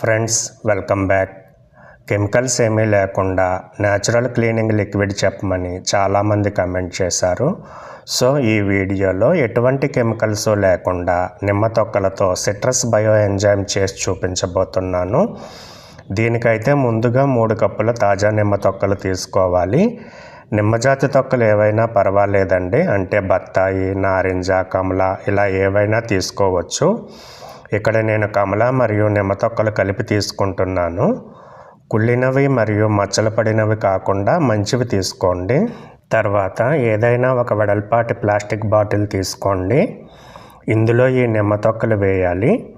Friends welcome back. Chemicals ఏమీ లేకుండా natural cleaning liquid చెప్పమని చాలామంది కమెంట్ చేశారు. సో ఈ వీడియోలో ఎటువంటి కెమికల్స్ లేకుండా నిమ్మ తొక్కలతో సిట్రస్ బయో ఎంజైమ్ చేసి చూపించబోతున్నాను. దీనికైతే ముందుగా మూడు కప్పుల తాజా నిమ్మ తొక్కలు తీసుకోవాలి. నిమ్మజాతి తొక్కలు ఏవైనా పర్వాలేదండి. అంటే బత్తాయి నారింజ కమల ఇలా ఏవైనా తీసుకోవచ్చు. ఇక్కడ నేను కమల మరియు నిమ్మ తొక్కలు కలిపి తీసుకుంటున్నాను. కుళ్ళినవి మరియు మచ్చలు పడినవి కాకుండా మంచివి తీసుకోండి. తర్వాత ఏదైనా ఒక వెడల్పాటి ప్లాస్టిక్ బాటిల్ తీసుకోండి. ఇందులో ఈ నిమ్మ తొక్కలు వేయాలి.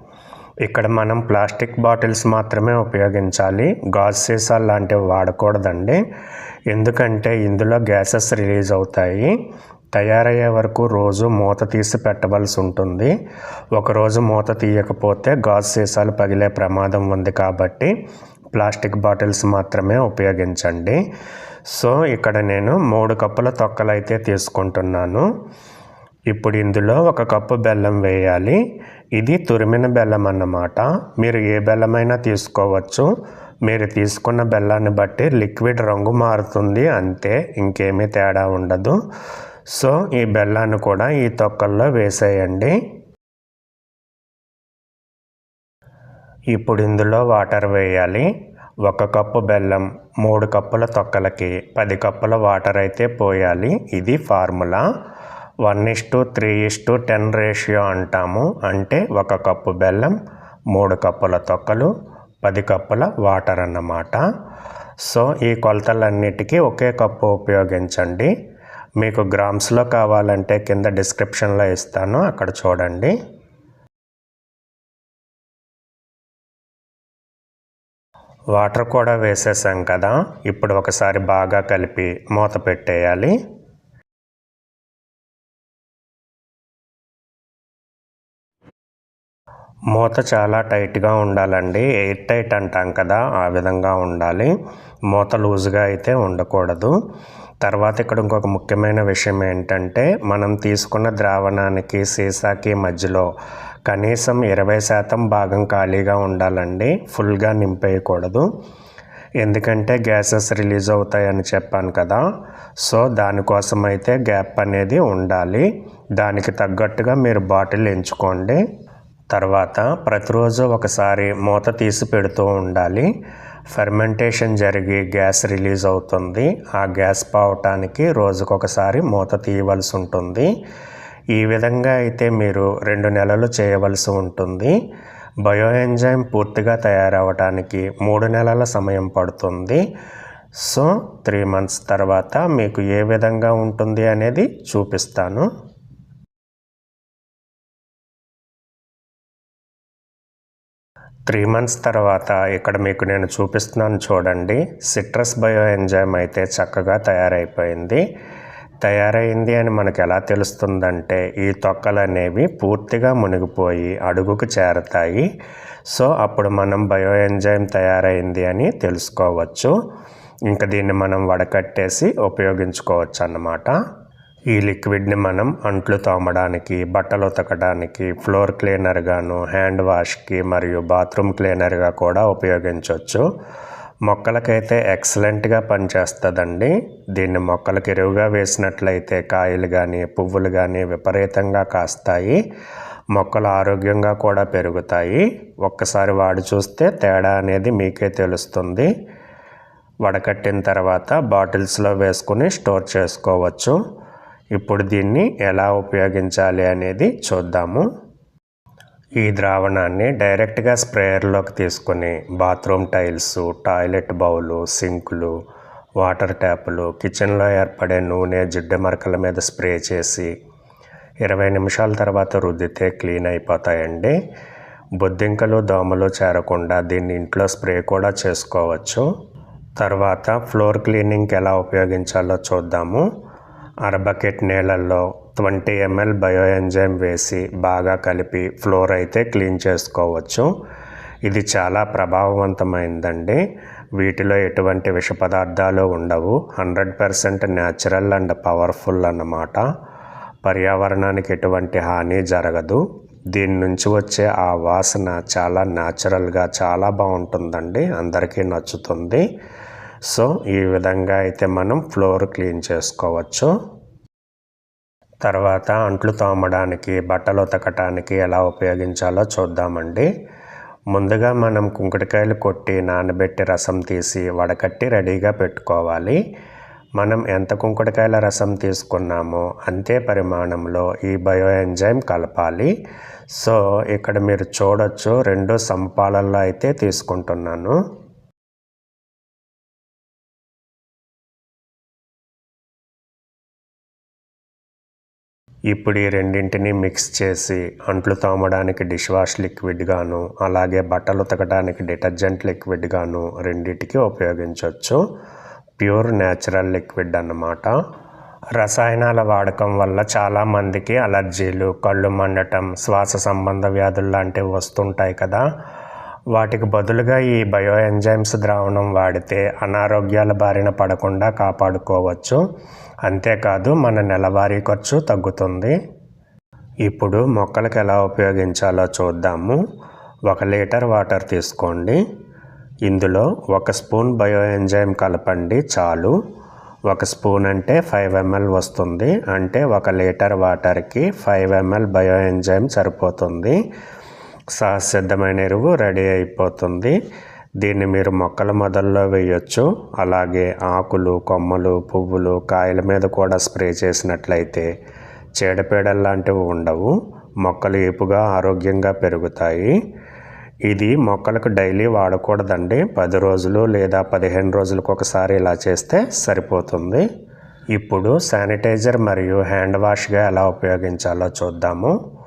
ఇక్కడ మనం ప్లాస్టిక్ బాటిల్స్ మాత్రమే ఉపయోగించాలి. గాజు సీసాలు లాంటివి వాడకూడదండి. ఎందుకంటే ఇందులో గ్యాసెస్ రిలీజ్ అవుతాయి. తయారయ్యే వరకు రోజు మూత తీసి పెట్టవలసి ఉంటుంది. ఒకరోజు మూత తీయకపోతే గాజు సీసాలు పగిలే ప్రమాదం ఉంది కాబట్టి ప్లాస్టిక్ బాటిల్స్ మాత్రమే ఉపయోగించండి. సో ఇక్కడ నేను మూడు కప్పుల తొక్కలు అయితే తీసుకుంటున్నాను. ఇప్పుడు ఇందులో ఒక కప్పు బెల్లం వేయాలి. ఇది తురిమిన బెల్లం అన్నమాట. మీరు ఏ బెల్లమైనా తీసుకోవచ్చు. మీరు తీసుకున్న బెల్లాన్ని బట్టి లిక్విడ్ రంగు మారుతుంది అంతే. ఇంకేమీ తేడా ఉండదు. సో ఈ బెల్లాన్ని కూడా ఈ తొక్కల్లో వేసేయండి. ఇప్పుడు ఇందులో వాటర్ వేయాలి. ఒక కప్పు బెల్లం మూడు కప్పుల తొక్కలకి పది కప్పుల వాటర్ అయితే పోయాలి. ఇది formula. One is to three is to ten ratio అంటాము. అంటే ఒక కప్పు బెల్లం మూడు కప్పుల తొక్కలు పది కప్పుల వాటర్ అన్నమాట. సో ఈ కొలతలన్నిటికీ ఒకే కప్పు ఉపయోగించండి. మీకు గ్రామ్స్లో కావాలంటే కింద డిస్క్రిప్షన్లో ఇస్తాను అక్కడ చూడండి. వాటర్ కూడా వేసేసాం కదా ఇప్పుడు ఒకసారి బాగా కలిపి మూత పెట్టేయాలి. మూత చాలా టైట్గా ఉండాలండి ఎయిర్ టైట్ అంటాం కదా ఆ విధంగా ఉండాలి. మూత లూజ్గా అయితే ఉండకూడదు. తర్వాత ఇక్కడ ఇంకొక ముఖ్యమైన విషయం ఏంటంటే మనం తీసుకున్న ద్రావణానికి సీసాకి మధ్యలో కనీసం ఇరవై శాతం భాగం ఖాళీగా ఉండాలండి ఫుల్గా నింపేయకూడదు. ఎందుకంటే గ్యాసెస్ రిలీజ్ అవుతాయని చెప్పాను కదా సో దానికోసం అయితే గ్యాప్ అనేది ఉండాలి. దానికి తగ్గట్టుగా మీరు బాటిల్ ఎంచుకోండి. తర్వాత ప్రతిరోజు ఒకసారి మూత తీసి పెడుతూ ఉండాలి. ఫెర్మెంటేషన్ జరిగి గ్యాస్ రిలీజ్ అవుతుంది. ఆ గ్యాస్ పోవటానికి రోజుకొకసారి మూత తీయవలసి ఉంటుంది. ఈ విధంగా అయితే మీరు రెండు నెలలు చేయవలసి ఉంటుంది. బయో ఎంజైమ్ పూర్తిగా తయారవడానికి మూడు నెలల సమయం పడుతుంది. సో త్రీ మంత్స్ తర్వాత మీకు ఏ విధంగా ఉంటుంది అనేది చూపిస్తాను. త్రీ మంత్స్ తర్వాత ఇక్కడ మీకు నేను చూపిస్తున్నాను చూడండి. సిట్రస్ బయో ఎంజైమ్ అయితే చక్కగా తయారైపోయింది. తయారైంది అని మనకు ఎలా తెలుస్తుందంటే ఈ తొక్కలు అనేవి పూర్తిగా మునిగిపోయి అడుగుకు చేరతాయి. సో అప్పుడు మనం బయో ఎంజైమ్ తయారైంది అని తెలుసుకోవచ్చు. ఇంకా దీన్ని మనం వడకట్టేసి ఉపయోగించుకోవచ్చు అన్నమాట ఈ లిక్విడ్ని మనం అంట్లు తోమడానికి బట్టలు ఉతకడానికి ఫ్లోర్ క్లీనర్గాను హ్యాండ్ వాష్కి మరియు బాత్రూమ్ క్లీనర్గా కూడా ఉపయోగించవచ్చు మొక్కలకైతే ఎక్సలెంట్గా పనిచేస్తుందండి. దీన్ని మొక్కలకి ఎరువుగా వేసినట్లయితే కాయలు కానీ పువ్వులు కానీ విపరీతంగా కాస్తాయి. మొక్కలు ఆరోగ్యంగా కూడా పెరుగుతాయి. ఒక్కసారి వాడి చూస్తే తేడా అనేది మీకే తెలుస్తుంది. వడకట్టిన తర్వాత బాటిల్స్లో వేసుకుని స్టోర్ చేసుకోవచ్చు. ఇప్పుడు దీన్ని ఎలా ఉపయోగించాలి అనేది చూద్దాము. ఈ ద్రావణాన్ని డైరెక్ట్గా స్ప్రేయర్లోకి తీసుకొని బాత్రూమ్ టైల్స్ టాయిలెట్ బౌలు సింకులు వాటర్ ట్యాపులు కిచెన్లో ఏర్పడే నూనె జిడ్డు మరకల మీద స్ప్రే చేసి ఇరవై నిమిషాల తర్వాత రుద్దితే క్లీన్ అయిపోతాయండి. బొద్దింకలు దోమలు చేరకుండా దీన్ని ఇంట్లో స్ప్రే కూడా చేసుకోవచ్చు. తర్వాత ఫ్లోర్ క్లీనింగ్కి ఎలా ఉపయోగించాలో చూద్దాము. అరబకెట్ నీళ్ళల్లో ట్వంటీ ఎంఎల్ బయో ఎంజైమ్ వేసి బాగా కలిపి ఫ్లోర్ అయితే క్లీన్ చేసుకోవచ్చు. ఇది చాలా ప్రభావవంతమైందండి. వీటిలో ఎటువంటి విష పదార్థాలు ఉండవు. Hundred percent natural and powerful అన్నమాట. పర్యావరణానికి ఎటువంటి హాని జరగదు. దీని నుంచి వచ్చే ఆ వాసన చాలా న్యాచురల్గా చాలా బాగుంటుందండి. అందరికీ నచ్చుతుంది. సో ఈ విధంగా అయితే మనం ఫ్లోర్ క్లీన్ చేసుకోవచ్చు. తర్వాత అంట్లు తోమడానికి బట్టలు ఉతకటానికి ఎలా ఉపయోగించాలో చూద్దామండి. ముందుగా మనం కుంకుడికాయలు కొట్టి నానబెట్టి రసం తీసి వడకట్టి రెడీగా పెట్టుకోవాలి. మనం ఎంత కుంకుడికాయల రసం తీసుకున్నామో అంతే పరిమాణంలో ఈ బయో ఎంజైమ్ కలపాలి. సో ఇక్కడ మీరు చూడొచ్చు రెండు సంపాలల్లో అయితే తీసుకుంటున్నాను. ఇప్పుడు ఈ రెండింటిని మిక్స్ చేసి అంట్లు తోమడానికి డిష్ వాష్ లిక్విడ్ గాను అలాగే బట్టలు ఉతకడానికి డిటర్జెంట్ లిక్విడ్ గాను రెండింటికి ఉపయోగించవచ్చు ప్యూర్ న్యాచురల్ లిక్విడ్ అన్నమాట. రసాయనాల వాడకం వల్ల చాలామందికి అలర్జీలు కళ్ళు మండటం శ్వాస సంబంధ వ్యాధులు లాంటివి వస్తుంటాయి కదా. వాటికి బదులుగా ఈ బయో ఎంజైమ్స్ ద్రావణం వాడితే అనారోగ్యాల బారిన పడకుండా కాపాడుకోవచ్చు. అంతేకాదు మన నెలవారీ ఖర్చు తగ్గుతుంది. ఇప్పుడు మొక్కలకు ఎలా ఉపయోగించాలో చూద్దాము. ఒక లీటర్ వాటర్ తీసుకోండి. ఇందులో ఒక స్పూన్ బయో ఎంజైమ్ కలపండి చాలు. ఒక స్పూన్ అంటే ఫైవ్ ఎంఎల్ వస్తుంది. అంటే ఒక లీటర్ వాటర్కి ఫైవ్ ఎంఎల్ బయో ఎంజైమ్ సరిపోతుంది. సహసిద్ధమైన ఎరువు రెడీ అయిపోతుంది. దీన్ని మీరు మొక్కల మొదల్లో వేయొచ్చు. అలాగే ఆకులు కొమ్మలు పువ్వులు కాయల మీద కూడా స్ప్రే చేసినట్లయితే చీడపీడలు లాంటివి ఉండవు. మొక్కలు ఏపుగా ఆరోగ్యంగా పెరుగుతాయి. ఇది మొక్కలకు డైలీ వాడకూడదండి. పది రోజులు లేదా పదిహేను రోజులకు ఒకసారి ఇలా చేస్తే సరిపోతుంది. ఇప్పుడు శానిటైజర్ మరియు హ్యాండ్ వాష్గా ఎలా ఉపయోగించాలో చూద్దాము.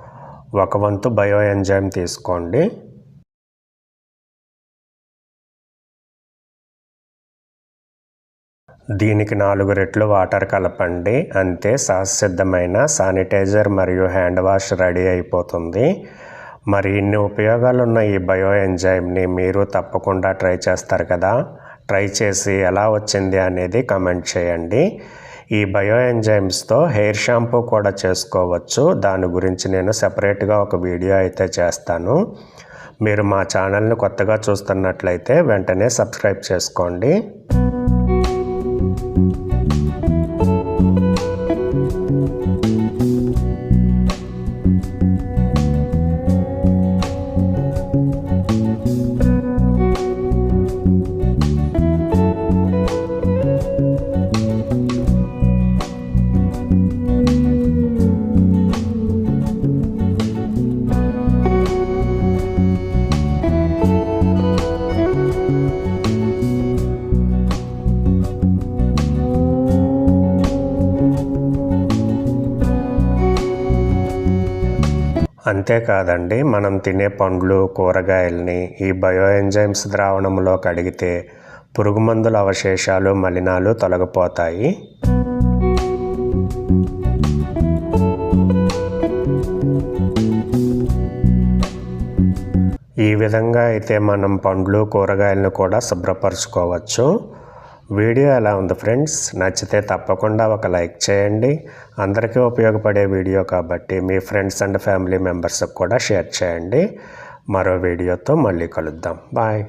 ఒక వంతు బయో ఎంజైమ్ తీసుకోండి. దీనికి నాలుగు రెట్లు వాటర్ కలపండి. అంతే సహసిద్ధమైన శానిటైజర్ మరియు హ్యాండ్ వాష్ రెడీ అయిపోతుంది. మరి ఇన్ని ఉపయోగాలు ఉన్న ఈ బయో ఎంజైమ్ని మీరు తప్పకుండా ట్రై చేస్తారు కదా? ట్రై చేసి ఎలా వచ్చింది అనేది కమెంట్ చేయండి. ఈ బయో ఎంజైమ్స్తో హెయిర్ షాంపూ కూడా చేసుకోవచ్చు. దాని గురించి నేను సెపరేట్గా ఒక వీడియో అయితే చేస్తాను. మీరు మా ఛానల్ని కొత్తగా చూస్తున్నట్లయితే వెంటనే సబ్స్క్రైబ్ చేసుకోండి. అంతేకాదండి మనం తినే పండ్లు కూరగాయల్ని ఈ బయో ఎంజైమ్స్ ద్రావణంలో కడిగితే పురుగు మందుల అవశేషాలు మలినాలు తొలగిపోతాయి. ఈ విధంగా అయితే మనం పండ్లు కూరగాయలను కూడా శుభ్రపరచుకోవచ్చు. వీడియో ఎలా ఉంది ఫ్రెండ్స్? నచ్చితే తప్పకుండా ఒక లైక్ చేయండి. అందరికీ ఉపయోగపడే వీడియో కాబట్టి మీ ఫ్రెండ్స్ అండ్ ఫ్యామిలీ మెంబర్స్కి కూడా షేర్ చేయండి. మరో వీడియోతో మళ్ళీ కలుద్దాం. బాయ్.